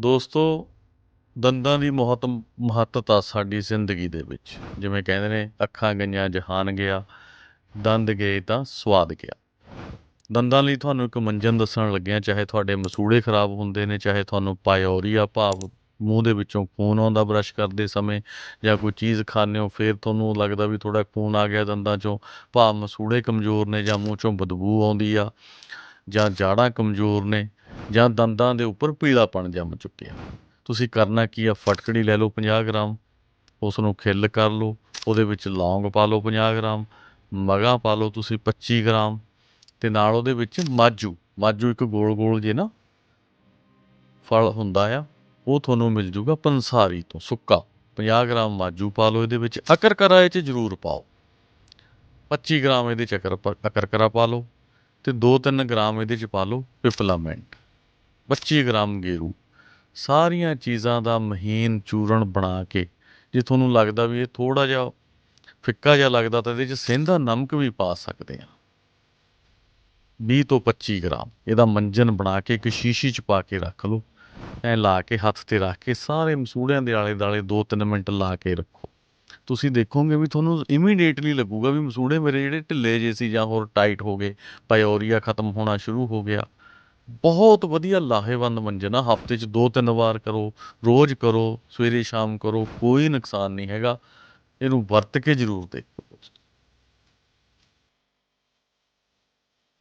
ਦੋਸਤੋ, ਦੰਦਾਂ ਦੀ ਬਹੁਤ ਮਹੱਤਤਾ ਸਾਡੀ ਜ਼ਿੰਦਗੀ ਦੇ ਵਿੱਚ। ਜਿਵੇਂ ਕਹਿੰਦੇ ਨੇ, ਅੱਖਾਂ ਗਈਆਂ, ਜਹਾਨ ਗਿਆ, ਦੰਦ ਗਏ ਤਾਂ ਸਵਾਦ ਗਿਆ। ਦੰਦਾਂ ਲਈ ਤੁਹਾਨੂੰ ਇੱਕ ਮੰਜਨ ਦੱਸਣ ਲੱਗਿਆ, ਚਾਹੇ ਤੁਹਾਡੇ ਮਸੂੜੇ ਖਰਾਬ ਹੁੰਦੇ ਨੇ, ਚਾਹੇ ਤੁਹਾਨੂੰ ਪਾਇਓਰੀਆ ਭਾਵ ਮੂੰਹ ਦੇ ਵਿੱਚੋਂ ਖੂਨ ਆਉਂਦਾ ਬਰਸ਼ ਕਰਦੇ ਸਮੇਂ, ਜਾਂ ਕੋਈ ਚੀਜ਼ ਖਾਂਦੇ ਹੋ, ਫਿਰ ਤੁਹਾਨੂੰ ਲੱਗਦਾ ਵੀ ਥੋੜਾ ਖੂਨ ਆ ਗਿਆ ਦੰਦਾਂ 'ਚੋਂ, ਭਾਵ ਮਸੂੜੇ ਕਮਜ਼ੋਰ ਨੇ ਜਾਂ ਮੂੰਹ 'ਚੋਂ ਬਦਬੂ ਆਉਂਦੀ ਆ, ਜਾਂ ਜਾੜਾਂ ਕਮਜ਼ੋਰ ਨੇ ਜਾਂ ਦੰਦਾਂ ਦੇ ਉੱਪਰ ਪੀਲਾਪਣ ਜੰਮ ਚੁੱਕਿਆ। ਤੁਸੀਂ ਕਰਨਾ ਕੀ ਆ? ਫਟਕੜੀ ਲੈ ਲਓ 50 ਗ੍ਰਾਮ ਉਸ ਨੂੰ ਖਿੱਲ ਕਰ ਲਓ, ਉਹਦੇ ਵਿੱਚ ਲੌਂਗ ਪਾ ਲਓ 50 ਗ੍ਰਾਮ, ਮਗਾਂ ਪਾ ਲਓ ਤੁਸੀਂ 25 ਗ੍ਰਾਮ ਤੇ ਨਾਲ ਉਹਦੇ ਵਿੱਚ ਮਾਜੂ ਮਾਜੂ ਇੱਕ ਗੋਲ ਗੋਲ ਜੇ ਨਾ ਫਲ ਹੁੰਦਾ ਆ, ਉਹ ਤੁਹਾਨੂੰ ਮਿਲ ਜੂਗਾ ਪੰਸਾਰੀ ਤੋਂ ਸੁੱਕਾ। 50 ਗ੍ਰਾਮ ਮਾਜੂ ਪਾ ਲਓ, ਇਹਦੇ ਵਿੱਚ ਅਕਰਕਰਾ ਇਹ 'ਚ ਜ਼ਰੂਰ ਪਾਓ। 25 ਗ੍ਰਾਮ ਇਹਦੇ 'ਚ ਅਕਰ, ਅਕਰਕਰਾ ਪਾ ਲਓ ਤੇ 2-3 ਗ੍ਰਾਮ ਇਹਦੇ 'ਚ ਪਾ ਲਓ ਪਿਪਲਾਮੈਂਟ। 25 ਗ੍ਰਾਮ ਗੇਰੂ, ਸਾਰੀਆਂ ਚੀਜ਼ਾਂ ਦਾ ਮਹੀਨ ਚੂਰਨ ਬਣਾ ਕੇ ਜੇ ਤੁਹਾਨੂੰ ਲੱਗਦਾ ਵੀ ਇਹ ਥੋੜਾ ਜਿਹਾ ਫਿੱਕਾ ਜਿਹਾ ਲੱਗਦਾ ਤਾਂ ਇਹਦੇ 'ਚ ਸੇਂਦਾ ਨਮਕ ਵੀ ਪਾ ਸਕਦੇ ਆ 20 ਤੋਂ 25 ਗ੍ਰਾਮ, ਇਹਦਾ ਮੰਜਨ ਬਣਾ ਕੇ ਇੱਕ ਸ਼ੀਸ਼ੀ 'ਚ ਪਾ ਕੇ ਰੱਖ ਲਓ। ਐ ਲਾ ਕੇ ਹੱਥ ਤੇ ਰੱਖ ਕੇ ਸਾਰੇ ਮਸੂੜਿਆਂ ਦੇ ਆਲੇ ਦਾਲੇ 2-3 ਮਿੰਟ ਲਾ ਕੇ ਰੱਖੋ। ਤੁਸੀਂ ਦੇਖੋਗੇ ਵੀ ਤੁਹਾਨੂੰ ਇਮੀਡੀਏਟਲੀ ਲੱਗੂਗਾ ਵੀ ਮਸੂੜੇ ਮੇਰੇ ਜਿਹੜੇ ਢਿੱਲੇ ਜੇ ਸੀ ਜਾਂ ਹੋਰ ਟਾਈਟ ਹੋ ਗਏ ਪਾਇਓਰੀਆ ਖਤਮ ਹੋਣਾ ਸ਼ੁਰੂ ਹੋ ਗਿਆ। ਬਹੁਤ ਵਧੀਆ ਲਾਹੇਵੰਦ ਮੰਜਨ ਆ। ਹਫ਼ਤੇ 'ਚ ਦੋ ਤਿੰਨ ਵਾਰ ਕਰੋ, ਰੋਜ਼ ਕਰੋ, ਸਵੇਰੇ ਸ਼ਾਮ ਕਰੋ, ਕੋਈ ਨੁਕਸਾਨ ਨਹੀਂ ਹੈਗਾ। ਇਹਨੂੰ ਵਰਤ ਕੇ ਜ਼ਰੂਰ ਦੇਖੋ।